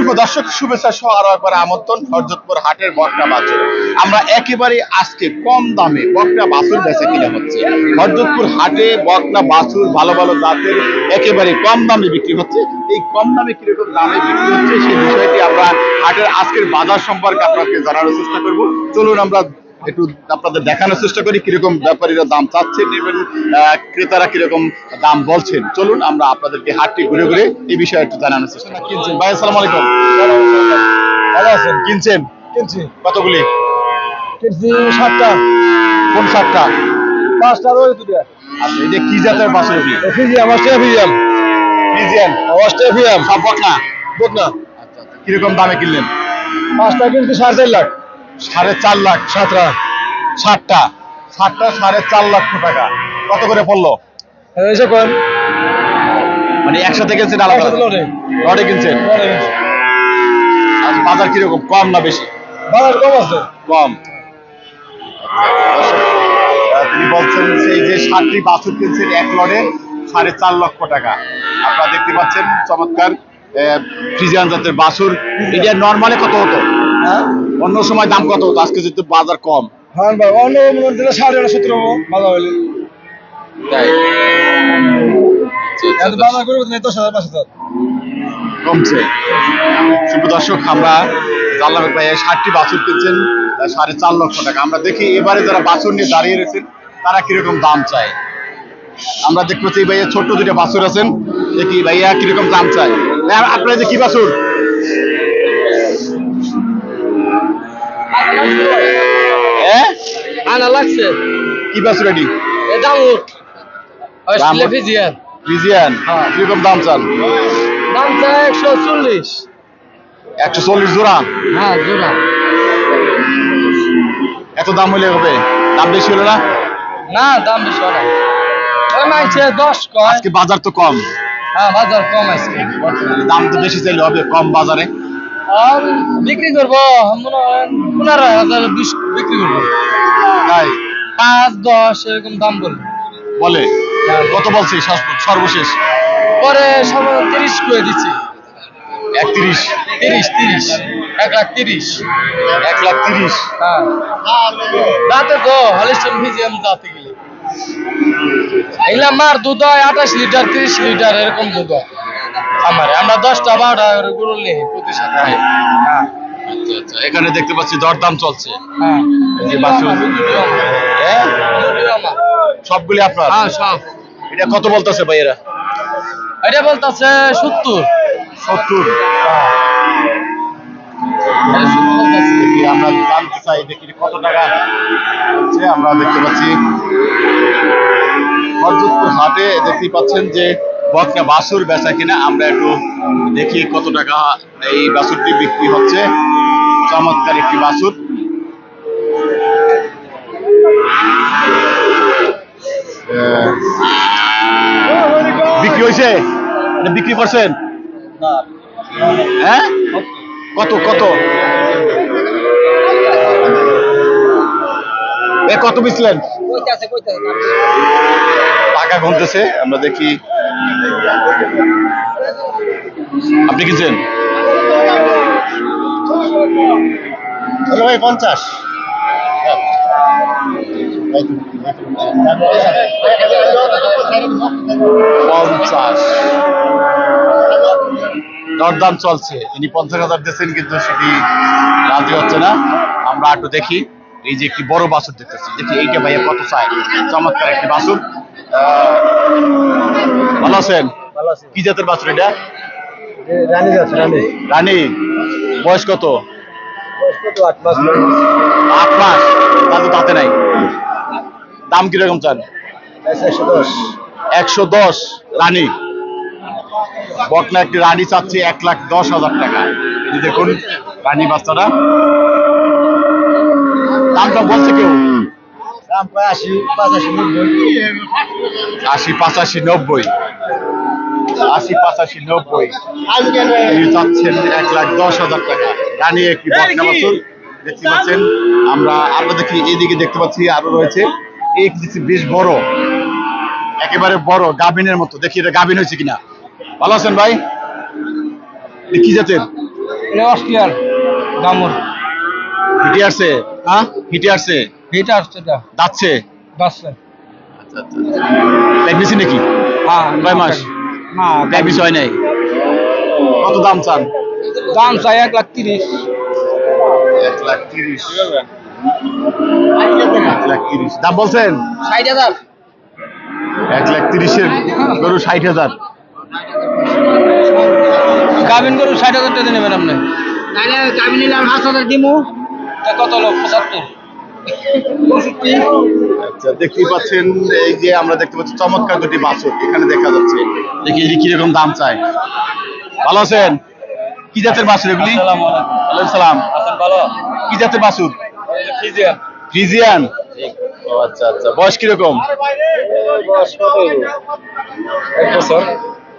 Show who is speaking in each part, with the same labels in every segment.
Speaker 1: সুপ্র দর্শক, শুভেচ্ছা সহ আরও একবার আমন্ত্রণ হরজতপুর হাটের বকটা বাছুর। আমরা একেবারে আজকে কম দামে বকটা বাছুর বেঁচে কিনে হচ্ছে। হরজতপুর হাটে বকটা বাছুর ভালো ভালো জাতের একেবারে কম দামে বিক্রি হচ্ছে। এই কম দামে কীরকম দামে বিক্রি হচ্ছে সেই বিষয়টি আমরা হাটের আজকের বাজার সম্পর্কে আপনাকে জানানোর চেষ্টা করব। চলুন আমরা একটু আপনাদের দেখানোর চেষ্টা করি কীরকম ব্যাপারীরা দাম চাচ্ছেন এবং ক্রেতারা কীরকম দাম বলছেন। চলুন আমরা আপনাদেরকে হাটটি ঘুরে ঘুরে এই বিষয়ে একটু জানানোর চেষ্টা করি। কিনছেন? ভাই আসসালামু আলাইকুম।
Speaker 2: ভালো আছেন?
Speaker 1: কিনছেন?
Speaker 2: কিনছি।
Speaker 1: কতগুলি?
Speaker 2: কিনছি সাতটা।
Speaker 1: কোন সাতটা?
Speaker 2: পাঁচটা রয়েছে দুটা।
Speaker 1: আচ্ছা কি জাতের এটি
Speaker 2: ফিজিয়াম অস্ট্রিয়া ফিজিয়াম
Speaker 1: ফ্রিজিয়ান
Speaker 2: অস্ট্রিয়া ফিজিয়াম
Speaker 1: সব আচ্ছা আচ্ছা। কীরকম দামে কিনলেন?
Speaker 2: পাঁচটা কিনছি সাড়ে চার লাখ।
Speaker 1: সাড়ে চার লাখ
Speaker 2: সাতটা।
Speaker 1: ষাটটা ষাটটা সাড়ে চার লক্ষ টাকা। কত করে পড়ল? মানে একসাথে কিনছেন আলাদা? কিনছেন? বাজার কীরকম? কম না বেশি?
Speaker 2: বাজার কম আছে।
Speaker 1: কম। তিনি বলছেন সেই যে সাতটি বাছুর কিনছেন এক লড়ে সাড়ে চার লক্ষ টাকা। আপনারা দেখতে পাচ্ছেন চমৎকার ফ্রিজিয়ান জাতের বাছুর। এটা নর্মালে কত হতো?
Speaker 2: হ্যাঁ?
Speaker 1: অন্য সময় দাম কত হতো? আজকে যেহেতু বাজার কম।
Speaker 2: হ্যাঁ ভাই অন্য মনে দিলে সাড়ে আট সতেরো বাজার হইলে।
Speaker 1: তাই?
Speaker 2: বাজার করব দশ হাজার পাঁচ হাজার।
Speaker 1: কমছে। শুভ দর্শক আমরা জানলাম ভাই ষাটটি বাছুর কিনছেন সাড়ে চার লক্ষ টাকা। আমরা দেখি এবারে যারা বাছুর নিয়ে দাঁড়িয়ে রয়েছেন তারা কীরকম দাম চায়? আমরা দেখতে পাচ্ছি ভাইয়া ছোট্ট দুইটা বাছুর আছেন। দেখি ভাইয়া কীরকম দাম চায়? আপনার যে কি বাছুর?
Speaker 2: আনা লাগছে।
Speaker 1: কি বাছুর এটি
Speaker 2: এ ডাঙর।
Speaker 1: অস্ট্রেলিয়া
Speaker 2: ফিজিয়াম
Speaker 1: ফ্রিজিয়ান। কীরকম দাম চান?
Speaker 2: দাম চাই একশো চল্লিশ।
Speaker 1: একশো চল্লিশ জোড়া?
Speaker 2: হ্যাঁ জোড়া।
Speaker 1: এত দাম হলে হবে? দাম বেশি হলো না?
Speaker 2: না দাম বেশি না। ওই মাইছে দশ কয়।
Speaker 1: আজকে বাজার তো কম।
Speaker 2: হ্যাঁ বাজার কম আছে
Speaker 1: দাম তো বেশি চাইলে হবে কম বাজারে।
Speaker 2: আর বিক্রি করব মনে হয় পনেরো হাজার বিশ বিক্রি করব।
Speaker 1: তাই?
Speaker 2: পাঁচ দশ এরকম দাম বলব
Speaker 1: বলে? কত বলছি? সর্বশেষ?
Speaker 2: পরে তিরিশ করে দিচ্ছি।
Speaker 1: একত্রিশ।
Speaker 2: তিরিশ তিরিশ। এক লাখ তিরিশ।
Speaker 1: এক লাখ তিরিশ।
Speaker 2: হ্যাঁ। দাঁতে তো হলিস্টন দাঁতে গেলে। এগুলা দুধ হয় আঠাশ লিটার তিরিশ লিটার এরকম দুধ হয়। আমারে আমরা দশটা বারোটা গরু নিই প্রতি সপ্তাহে। হ্যাঁ।
Speaker 1: আচ্ছা আচ্ছা। এখানে দেখতে পাচ্ছি দরদাম চলছে।
Speaker 2: হ্যাঁ।
Speaker 1: এই যে বাছুর। হ্যাঁ? সবগুলি আপনার?
Speaker 2: হ্যাঁ সব।
Speaker 1: এটা কত বলতেছে ভাইয়েরা?
Speaker 2: এটা বলতেছে সত্তর।
Speaker 1: সত্তর? আমরা জানতে চাই দেখি কত টাকা হচ্ছে। আমরা দেখতে পাচ্ছি হাটে দেখতে পাচ্ছেন যে বকনা বাছুর বেচা কিনা আমরা একটু দেখি কত টাকা এই বাছুরটি বিক্রি হচ্ছে। চমৎকার একটি আহ, বিক্রি হয়েছে? এটা বিক্রি করছেন? হ্যাঁ? কত কত? এ কত
Speaker 2: কইতাছে
Speaker 1: টাকা গুনতেছে আমরা দেখি। আপনি কিনছেন? ভাই পঞ্চাশ। পঞ্চাশ। দরদাম চলছে। ইনি পঞ্চাশ হাজার দিচ্ছেন কিন্তু সেটি রাজি হচ্ছে না। আমরা একটু দেখি। এই যে একটি বড় বাছুর দেখতেছি দেখি এইটা ভাইয়া কত চায়? চমৎকার একটি বাছুর ভালো আছেন? কি জাতের বাছুর এটা?
Speaker 2: রানী রানী।
Speaker 1: রানী। বয়স কত?
Speaker 2: আট মাস।
Speaker 1: আট মাস। তা তাতে নাই। দাম কীরকম চান?
Speaker 2: একশো দশ।
Speaker 1: একশো দশ। রানী। বকনা একটি রানী চাচ্ছে এক লাখ দশ হাজার টাকা। দেখুন রানী বাচ্চাটা। দামটা বলছে কেউ?
Speaker 2: দাম প্রায় আশি পাঁচাশি নব্বই।
Speaker 1: আশি পাঁচাশি নব্বই। আশি পাঁচাশি নব্বই। তিনি চাচ্ছেন এক লাখ দশ হাজার টাকা। রানী একটি বকনা বাছুর দেখতে পাচ্ছেন। আমরা আরও দেখি এইদিকে দেখতে পাচ্ছি আরও রয়েছে। এই বেশ বড়। একেবারে বড় গাভিনের মতো। দেখি এটা গাভিন হয়েছে কিনা। ভালো আছেন ভাই? কি জাতের?
Speaker 2: অস্ট্রিয়ার দামর
Speaker 1: হিটে আসছে?
Speaker 2: হ্যাঁ?
Speaker 1: হিটে আসছে?
Speaker 2: এটা আসছে এটা।
Speaker 1: যাচ্ছে
Speaker 2: বাসছে
Speaker 1: আচ্ছা আচ্ছা প্রেগনেন্সি নাকি?
Speaker 2: হ্যাঁ
Speaker 1: কয় মাস?
Speaker 2: না
Speaker 1: প্রেগনেন্সি হয় নাই? কত দাম চান?
Speaker 2: দাম চাই এক লাখ তিরিশ।
Speaker 1: এক লাখ তিরিশ। এক লাখ তিরিশ। দাম বলছেন?
Speaker 2: ষাট হাজার।
Speaker 1: এক লাখ তিরিশের গরু ষাট হাজার।
Speaker 2: গাভিন গরু ষাট হাজার টাকা নেবেন আপনি। গাভিন নিলাম পাঁচ হাজার দিমু। তা কত লোক? পঁচাত্তর।
Speaker 1: আচ্ছা দেখতেই পাচ্ছেন এই যে আমরা দেখতে পাচ্ছি চমৎকার দুটি বাছুর এখানে দেখা যাচ্ছে। দেখি এটি কীরকম দাম চায়। ভালো আছেন? কি জাতের বাছুর এগুলি? সালাম।
Speaker 2: ভালো?
Speaker 1: কি জাতের বাছুর? ফ্রিজিয়ান। ও আচ্ছা আচ্ছা। বয়স কীরকম?
Speaker 2: এক বছর।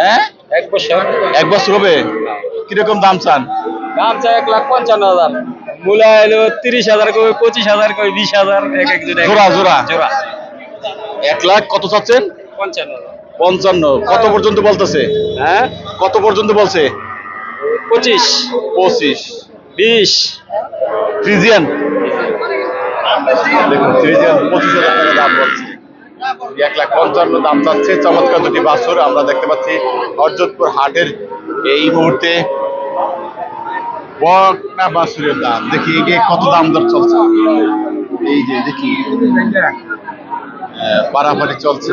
Speaker 1: হ্যাঁ?
Speaker 2: এক বছর।
Speaker 1: এক বছর হবে? কীরকম দাম চান?
Speaker 2: দাম চাই এক লাখ পঞ্চান্ন হাজার। মূলা এলো তিরিশ হাজার কই পঁচিশ হাজার কই বিশ হাজার এক এক-
Speaker 1: জোড়া, জোড়া।
Speaker 2: জোড়া।
Speaker 1: এক লাখ কত চাচ্ছেন?
Speaker 2: পঞ্চান্ন
Speaker 1: পঞ্চান্ন। কত পর্যন্ত বলতেছে?
Speaker 2: হ্যাঁ?
Speaker 1: কত পর্যন্ত বলছে?
Speaker 2: পঁচিশ।
Speaker 1: পঁচিশ।
Speaker 2: বিশ।
Speaker 1: ফ্রিজিয়ান? দেখুন ফ্রিজিয়ান পঁচিশ হাজার টাকা দাম বলছে। এক লাখ পঞ্চান্ন দাম চাচ্ছে চমৎকার দুটি বাছুর আমরা দেখতে পাচ্ছি। হরজতপুর হাটের এই মুহূর্তে বকনা বাসুরের দাম দেখি এই কত দাম দর চলছে এই যে দেখি পারাপারি চলছে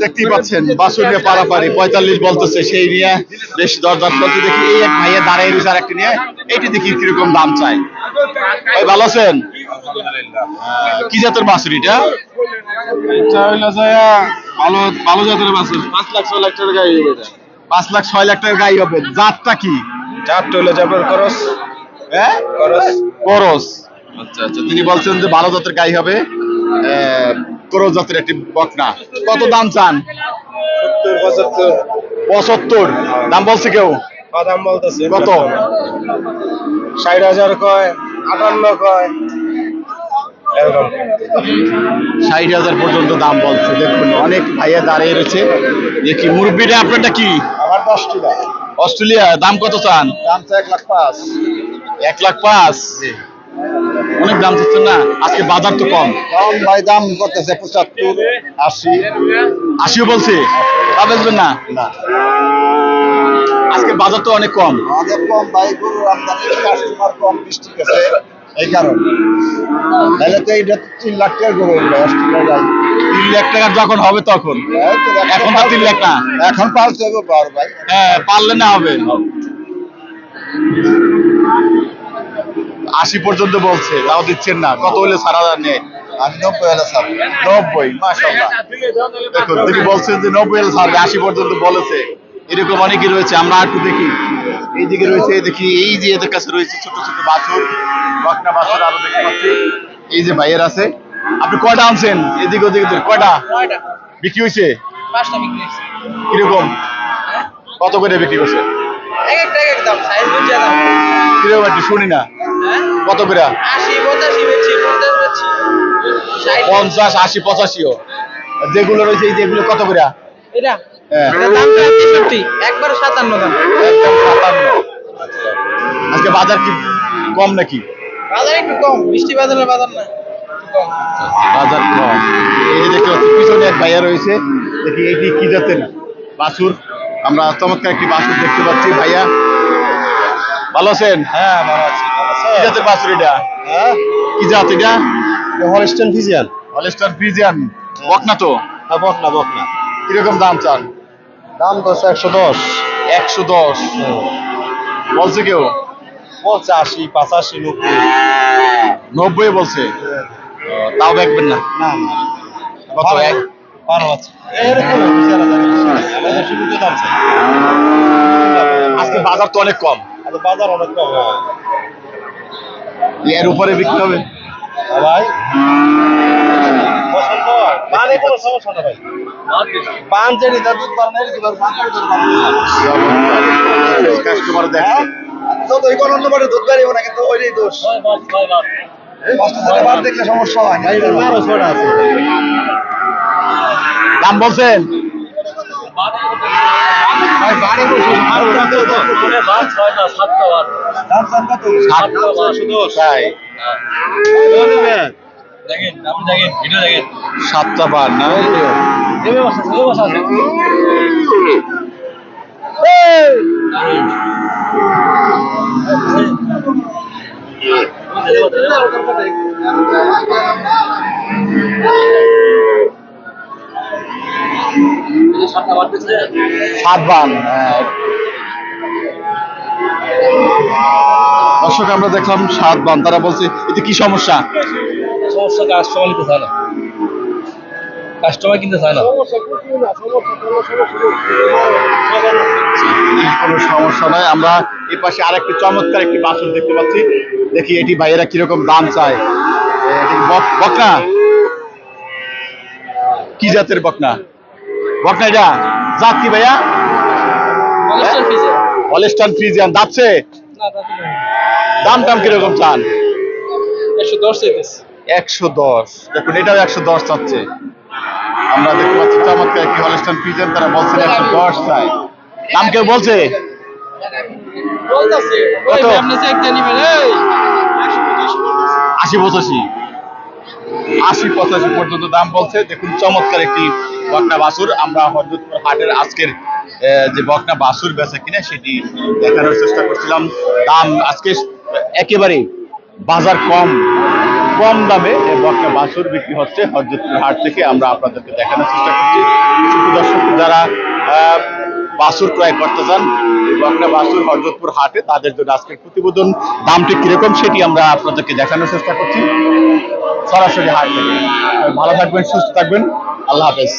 Speaker 1: দেখতেই পাচ্ছেন বাসুর নিয়ে পারাপারি পঁয়তাল্লিশ বলতেছে সেই নিয়ে বেশ দরদার করতে দেখি এই এক ভাইয়া দাঁড়াই রয়েছে আর একটা নিয়ে এইটি দেখি কীরকম দাম চাই ভাই ভালো আছেন কি জাতের বাসুর এটা ভালো ভালো জাতের বাসুর পাঁচ লাখ ছয় লাখ টাকার গাড়ি পাঁচ লাখ ছয় লাখ টাকার গাড়ি হবে। জাতটা কি?
Speaker 2: চারটে হলে যাবেন খরচ।
Speaker 1: হ্যাঁ
Speaker 2: খরচ।
Speaker 1: করস আচ্ছা আচ্ছা। তিনি বলছেন যে ভালো জাতের গাই হবে। করস জাতের একটি বকনা। কত দাম চান?
Speaker 2: সত্তর পঁচাত্তর।
Speaker 1: পঁচাত্তর। দাম বলছে কেউ?
Speaker 2: দাম বলতেছে
Speaker 1: কত?
Speaker 2: ষাট হাজার কয় আটান্ন কয়। এরকম।
Speaker 1: ষাট হাজার পর্যন্ত দাম বলছে। দেখুন অনেক ভাইয়া দাঁড়িয়ে রয়েছে। দেখি মুরব্বিটা আপনারটা কি?
Speaker 2: আমার
Speaker 1: অস্ট্রেলিয়া দাম কত চান?
Speaker 2: দাম তো এক লাখ পাঁচ।
Speaker 1: এক লাখ পাঁচ? অনেক দাম চাচ্ছেন না? আজকে বাজার তো কম।
Speaker 2: দাম ভাই দাম করতেছে পঁচাত্তর আশি।
Speaker 1: আশিও বলছে? তা বেচবেন না?
Speaker 2: না।
Speaker 1: আজকে বাজার তো অনেক কম।
Speaker 2: আমাদের কম ভাই গরুর আমদানি কাস্টমার কম বৃষ্টি গেছে। এই কারণে। তাহলে তো এইটা তিন লাখ গরু হইল অস্ট্রেলিয়া যাই
Speaker 1: তিন লাখ টাকা যখন হবে তখন? এখন তো তিন লাখ না
Speaker 2: এখন পালতে হবে বড় ভাই।
Speaker 1: হ্যাঁ পারলে না হবে। আশি পর্যন্ত বলছে তাও দিচ্ছেন না। কত হলে সারা নেয়?
Speaker 2: আমি নব্বই হলে স্যার
Speaker 1: নব্বই মাসাল্লাহ দেখুন তিনি বলছেন যে নব্বই হলে ছাড়বে আশি পর্যন্ত বলেছে। এরকম অনেকে রয়েছে আমরা একটু দেখি। এইদিকে রয়েছে দেখি এই যে এদের কাছে রয়েছে ছোট ছোট বাছুর বকনা বাছুর আরও দেখতে পাচ্ছি। এই যে ভাইয়ের আছে। আপনি কয়টা আনছেন? এদিকে ওদিকে কয়টা? বিক্রি হয়েছে? কীরকম? কত করে বিক্রি করছে? কীরকম একটু শুনি না।
Speaker 3: হ্যাঁ?
Speaker 1: কত করে?
Speaker 3: পঞ্চাশ
Speaker 1: আশি পঁচাশিও। যেগুলো রয়েছে এই যেগুলো কত করে?
Speaker 3: এটা
Speaker 1: হ্যাঁ।
Speaker 3: এটা দাম প্রায় তেষট্টি একবার সাতান্ন দাম।
Speaker 1: একদম সাতান্ন আজকে বাজার কি কম নাকি?
Speaker 3: বাজার একটু কম বৃষ্টি বাজার না
Speaker 1: বাজার কম। এই যে দেখতে পাচ্ছি পিছনে এক ভাইয়া রয়েছে। দেখি এইটি কি জাতের বাছুর? আমরা চমৎকার একটি বাছুর দেখতে পাচ্ছি ভাইয়া। ভালো আছেন?
Speaker 2: হ্যাঁ ভালো আছি
Speaker 1: কি জাতের বাছুর এটা?
Speaker 2: হ্যাঁ?
Speaker 1: কি জাত এটা?
Speaker 2: হলস্টেন ফিজিয়ান
Speaker 1: হলেস্টার ফ্রিজিয়ান বকনা তো?
Speaker 2: হ্যাঁ বকনা বকনা।
Speaker 1: কীরকম দাম চান?
Speaker 2: দাম দশ একশো দশ।
Speaker 1: একশো দশ। বলছে কেউ?
Speaker 4: বলছে আশি পঁচাশি নব্বই।
Speaker 1: নব্বই বলছে? তাও দেখবেন না। কত এক?
Speaker 4: বারো আছে।
Speaker 1: আজকে বাজার তো অনেক কম।
Speaker 4: বাজার অনেক কম হ্যাঁ।
Speaker 1: এর উপরে বিক্রি হবে?
Speaker 4: ভাই।
Speaker 1: কাস্টমার
Speaker 4: তো এই কোন নম্বরে দুধ গাড়ি না কিন্তু ওইটাই দোষ। বাদ দেখলে সমস্যা হয় না। বারো ছটা আছে।
Speaker 1: দাম বলছেন? সাতটা বার না? সাত বান হ্যাঁ। দর্শক আমরা দেখলাম সাত বান তারা বলছে এতে কি সমস্যা?
Speaker 2: সমস্যা কাস্টমার নিতে চায় না। কাস্টমার কিনতে চায় না।
Speaker 1: কোনো সমস্যা নয় আমরা এই পাশে আরেকটি চমৎকার একটি বাসন দেখতে পাচ্ছি। দেখি এটি ভাইয়েরা কীরকম দাম চায়। বক- বকনা? কি জাতের বকনা? বকনা এটা? জাত কি ভাইয়া? হলেস্টান ফ্রিজিয়ান যাচ্ছে দাম টাম কীরকম চান?
Speaker 2: একশো দশ
Speaker 1: একশো দশ। দেখুন এটাও একশো দশ চাচ্ছে। আমরা দেখতে পাচ্ছি চমৎকার একটি হলেস্টান ফ্রিজিয়ান তারা বলছেন একশো দশ চাই। দাম কেউ বলছে? আশি পঁচাশি। আশি পঁচাশি পর্যন্ত দাম বলছে। দেখুন চমৎকার একটি বকনা বাসুর। আমরা হরদুতপুর হাটের আজকের যে বকনা বাসুর বেচা কিনা সেটি দেখানোর চেষ্টা করছিলাম। দাম আজকে একেবারে বাজার কম। কম দামে এই বকনা বাসুর বিক্রি হচ্ছে হরদুতপুর হাট থেকে। আমরা আপনাদেরকে দেখানোর চেষ্টা করছি। দর্শক, যারা বাসুর ক্রয় করতে চান বকনা বাসুর হরজতপুর হাটে, তাদের জন্য আজকের প্রতিবেদন, দামটি কীরকম সেটি আমরা আপনাদেরকে দেখানোর চেষ্টা করছি। সরাসরি হাট থেকে। ভালো থাকবেন, সুস্থ থাকবেন। আল্লাহ হাফেজ।